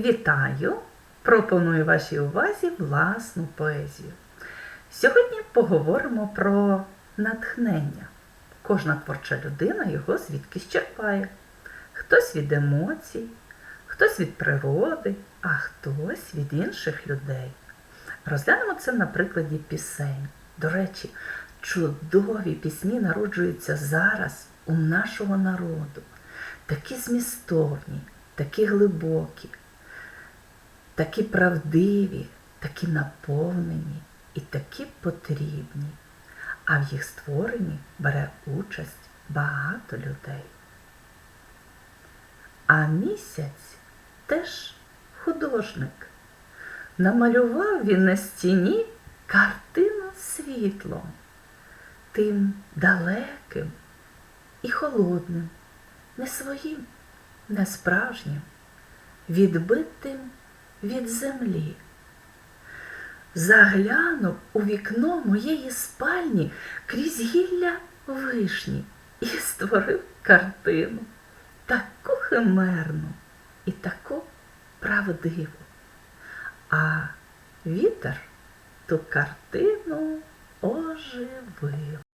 Вітаю! Пропоную вашій увазі власну поезію. Сьогодні поговоримо про натхнення. Кожна творча людина його звідкись черпає. Хтось від емоцій, хтось від природи, а хтось від інших людей. Розглянемо це на прикладі пісень. До речі, чудові пісні народжуються зараз у нашого народу. Такі змістовні, такі глибокі, такі правдиві, такі наповнені і такі потрібні. А в їх створенні бере участь багато людей. А місяць теж художник. Намалював він на стіні картину світлом, тим далеким і холодним, не своїм, не справжнім, відбитим від землі. Заглянув у вікно моєї спальні крізь гілля вишні і створив картину таку химерну і таку правдиву. А вітер ту картину оживив.